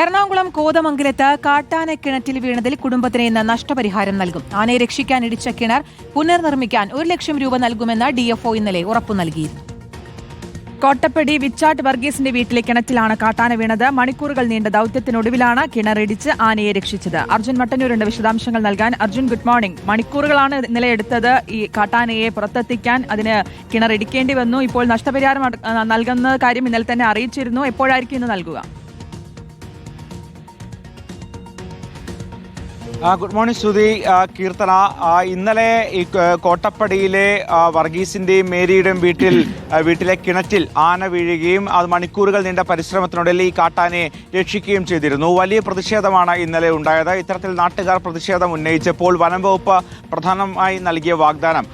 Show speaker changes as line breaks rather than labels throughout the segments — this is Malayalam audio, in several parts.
എറണാകുളം കോതമംഗലത്ത് കാട്ടാന കിണറ്റിൽ വീണതിൽ കുടുംബത്തിന് ഇന്ന് നഷ്ടപരിഹാരം നൽകും. ആനയെ രക്ഷിക്കാൻ ഇടിച്ച കിണർ പുനർനിർമ്മിക്കാൻ ഒരു ലക്ഷം രൂപ നൽകുമെന്ന് ഡിഎഫ്ഒ ഇന്നലെ ഉറപ്പു നൽകി.
കോട്ടപ്പടി വിച്ചാട്ട് വർഗീസിന്റെ വീട്ടിലെ കിണറ്റിലാണ് കാട്ടാന വീണത്. മണിക്കൂറുകൾ നീണ്ട ദൌത്യത്തിനൊടുവിലാണ് കിണറിടിച്ച് ആനയെ രക്ഷിച്ചത്. അർജുൻ മട്ടന്നൂരിന്റെ വിശദാംശങ്ങൾ നൽകാൻ. അർജുൻ ഗുഡ് മോർണിംഗ് മണിക്കൂറുകളാണ് ഇന്നലെ എടുത്തത് ഈ കാട്ടാനയെ പുറത്തെത്തിക്കാൻ. അതിന് കിണറിടിക്കേണ്ടി വന്നു. ഇപ്പോൾ നഷ്ടപരിഹാരം നൽകുന്ന കാര്യം ഇന്നലെ തന്നെ അറിയിച്ചിരുന്നു. എപ്പോഴായിരിക്കും ഇന്ന് നൽകുക?
Good morning Shruti. കീർത്തന. ഇന്നലെ ഈ കോട്ടപ്പടിയിലെ വർഗീസിന്റെയും മേരിയുടെയും വീട്ടിൽ വീട്ടിലെ കിണറ്റിൽ ആന വീഴുകയും അത് മണിക്കൂറുകൾ നീണ്ട പരിശ്രമത്തിനൊടുവിൽ ഈ കാട്ടാനെ രക്ഷിക്കുകയും ചെയ്തിരുന്നു. വലിയ പ്രതിഷേധമാണ് ഇന്നലെ ഉണ്ടായത്. ഇത്തരത്തിൽ നാട്ടുകാർ പ്രതിഷേധം ഉന്നയിച്ചപ്പോൾ വനം വകുപ്പ് പ്രധാനമായി നൽകിയ വാഗ്ദാനം.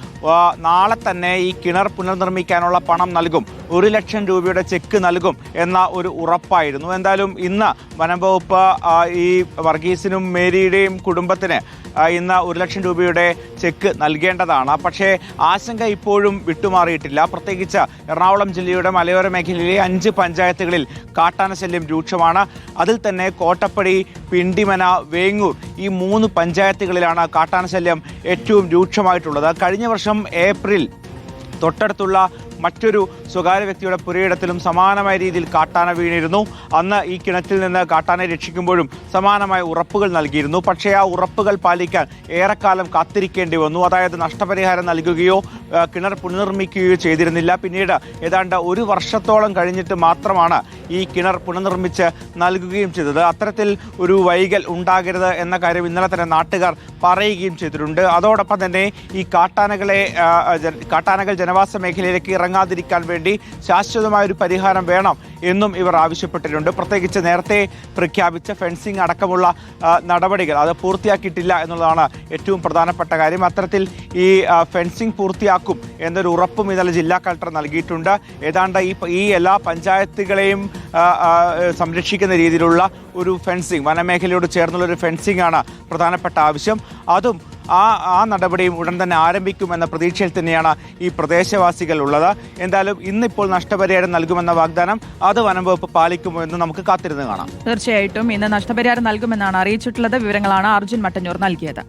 നാളെ തന്നെ ഈ കിണർ പുനർനിർമ്മിക്കാനുള്ള പണം നൽകും. ഒരു ലക്ഷം രൂപയുടെ ചെക്ക് നൽകും എന്ന ഒരു ഉറപ്പായിരുന്നു. എന്തായാലും ഇന്ന് വനം വകുപ്പ് ഈ വർഗീസിനും മേരിയുടെയും കുടുംബത്തിന് ഇന്ന് ഒരു ലക്ഷം രൂപയുടെ ചെക്ക് നൽകേണ്ടതാണ്. പക്ഷേ ആശങ്ക ഇപ്പോഴും വിട്ടുമാറിയിട്ടില്ല. പ്രത്യേകിച്ച് എറണാകുളം ജില്ലയുടെ മലയോര മേഖലയിലെ അഞ്ച് പഞ്ചായത്തുകളിൽ കാട്ടാന ശല്യം രൂക്ഷമാണ്. അതിൽ തന്നെ കോട്ടപ്പടി പിണ്ടിമന വേങ്ങൂർ ഈ മൂന്ന് പഞ്ചായത്തുകളിലാണ് കാട്ടാന ശല്യം ഏറ്റവും രൂക്ഷമായിട്ടുള്ളത്. കഴിഞ്ഞ വർഷം ഏപ്രിൽ തൊട്ടടുത്തുള്ള മറ്റൊരു സ്വകാര്യ വ്യക്തിയുടെ പുരയിടത്തിലും സമാനമായ രീതിയിൽ കാട്ടാന വീണിരുന്നു. അന്ന് ഈ കിണറ്റിൽ നിന്ന് കാട്ടാനെ രക്ഷിക്കുമ്പോഴും സമാനമായ ഉറപ്പുകൾ നൽകിയിരുന്നു. പക്ഷേ ആ ഉറപ്പുകൾ പാലിക്കാൻ ഏറെക്കാലം കാത്തിരിക്കേണ്ടി വന്നു. അതായത് നഷ്ടപരിഹാരം നൽകുകയോ കിണർ പുനർനിർമ്മിക്കുകയോ ചെയ്തിരുന്നില്ല. പിന്നീട് ഏതാണ്ട് ഒരു വർഷത്തോളം കഴിഞ്ഞിട്ട് മാത്രമാണ് ഈ കിണർ പുനർനിർമ്മിച്ച് നൽകുകയും ചെയ്തത്. അത്തരത്തിൽ ഒരു വൈകൽ ഉണ്ടാകരുത് എന്ന കാര്യം ഇന്നലെ തന്നെ നാട്ടുകാർ പറയുകയും ചെയ്തിട്ടുണ്ട്. അതോടൊപ്പം തന്നെ ഈ കാട്ടാനകളെ കാട്ടാനകൾ ജനവാസ മേഖലയിലേക്ക് ഇറങ്ങാതിരിക്കാൻ വേണ്ടി ശാശ്വതമായ ഒരു പരിഹാരം വേണം എന്നും ഇവർ ആവശ്യപ്പെട്ടിട്ടുണ്ട്. പ്രത്യേകിച്ച് നേരത്തെ പ്രഖ്യാപിച്ച ഫെൻസിംഗ് അടക്കമുള്ള നടപടികൾ അത് പൂർത്തിയാക്കിയിട്ടില്ല എന്നുള്ളതാണ് ഏറ്റവും പ്രധാനപ്പെട്ട കാര്യം. അത്തരത്തിൽ ഈ ഫെൻസിംഗ് പൂർത്തിയാക്കും എന്നൊരു ഉറപ്പും ഇന്നലെ ജില്ലാ കളക്ടർ നൽകിയിട്ടുണ്ട്. ഏതാണ്ട് ഈ ഈ എല്ലാ പഞ്ചായത്തുകളെയും സംരക്ഷിക്കുന്ന രീതിയിലുള്ള ഒരു ഫെൻസിംഗ് വനമേഖലയോട് ചേർന്നുള്ള ഒരു ഫെൻസിംഗ് ആണ് പ്രധാനപ്പെട്ട ആവശ്യം. അതും ആ ആ നടപടിയും ഉടൻ തന്നെ ആരംഭിക്കുമെന്ന പ്രതീക്ഷയിൽ തന്നെയാണ് ഈ പ്രദേശവാസികൾ ഉള്ളത്. എന്തായാലും ഇന്നിപ്പോൾ നഷ്ടപരിഹാരം നൽകുമെന്ന വാഗ്ദാനം അത് വനംവകുപ്പ് പാലിക്കുമോ എന്ന് നമുക്ക് കാത്തിരുന്ന് കാണാം.
തീർച്ചയായിട്ടും ഇന്ന് നഷ്ടപരിഹാരം നൽകുമെന്നാണ് അറിയിച്ചിട്ടുള്ളത്. വിവരങ്ങളാണ് അർജുൻ മട്ടന്നൂർ നൽകിയത്.